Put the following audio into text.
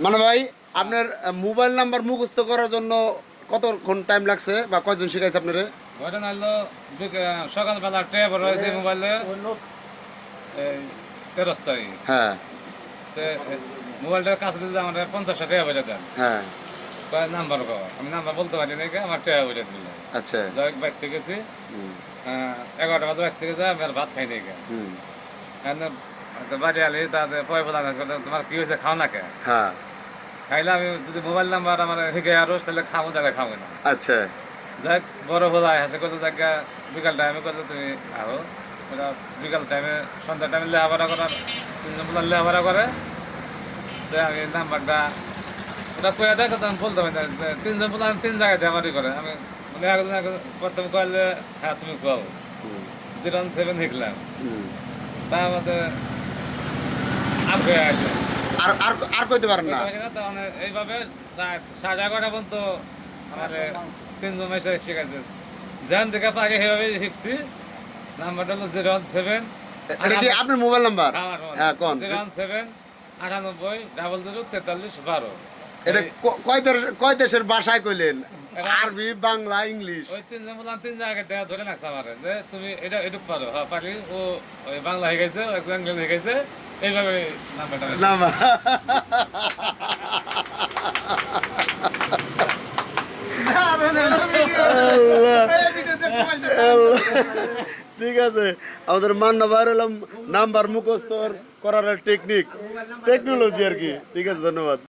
মানে ভাই আপনার মোবাইল নাম্বার মুখস্থ করার জন্য কতক্ষণ টাইম লাগছে বা কয়জন শিখাইছে আপনারে? ঘটনা হলো সকালবেলা ট্যাব রয়েছে মোবাইলে তেরোশ হ্যাঁ। তে মোবাইলটার কাছে দিতে আমার পঞ্চাশটা টাকা বেজে দেন। হ্যাঁ। কয় নাম্বার কো আমি নাম্বার বলতে পারি নাকি আমার টাকা বেজে দিল। আচ্ছা। যাই বাইক থেকে গেছি। এগারোটা বাজে বাইক থেকে যাই আমি আর ভাত খাই নাই তো বাড়ি আলি তাতে পয় বলা তোমার কি হয়েছে খাও না কে? হ্যাঁ। খাইলে আমি যদি মোবাইল নাম্বার আমার শিখে আরও তাহলে খাব তাহলে খাব না। আচ্ছা। যাক বড় হলাই হাসে কত জায়গা বিকাল টাইমে কত তুমি আরও ওরা বিকাল টাইমে সন্ধ্যা টাইমে লেখাপড়া করার তিনজন বলার লেখাপড়া করে তো আমি নাম্বারটা ওটা কয়ে দেয় তো আমি বলতে পারি তিনজন বলে তিন জায়গায় দেখাবারি করে। আমি মানে একজন প্রথম কইলে হ্যাঁ তুমি কও। জিরো সেভেন শিখলাম তা আমাদের আর হয়ে আছে আর আর আর কইতে পারেন না। এইভাবে সাড়ে এগারোটা পর্যন্ত আমার তিনজন এসে শিখাইছে যেন থেকে সেভাবে শিখছি। নাম্বারটা হলো জিরো ওয়ান সেভেন। এটা কি আপনার মোবাইল নাম্বার? হ্যাঁ কোন? জিরো ওয়ান সেভেন আটানব্বই ডাবল জিরো তেতাল্লিশ বারো। এটা কয় দেশ- কয় দেশের ভাষায় কইলেন? আরবি বাংলা ইংলিশ। ওই তিনজন বললাম তিন জায়গায় দেখা ধরে রাখছে আমার। যে তুমি এটা এটুক পারো। হ্যাঁ পারি ও বাংলা ও একজন ইংলিশ শিখাইছে। ঠিক আছে, আমাদের মান্না ভাইয়ের হলাম, নাম্বার মুখস্তর করার টেকনিক, টেকনোলজি আর কি। ঠিক আছে, ধন্যবাদ।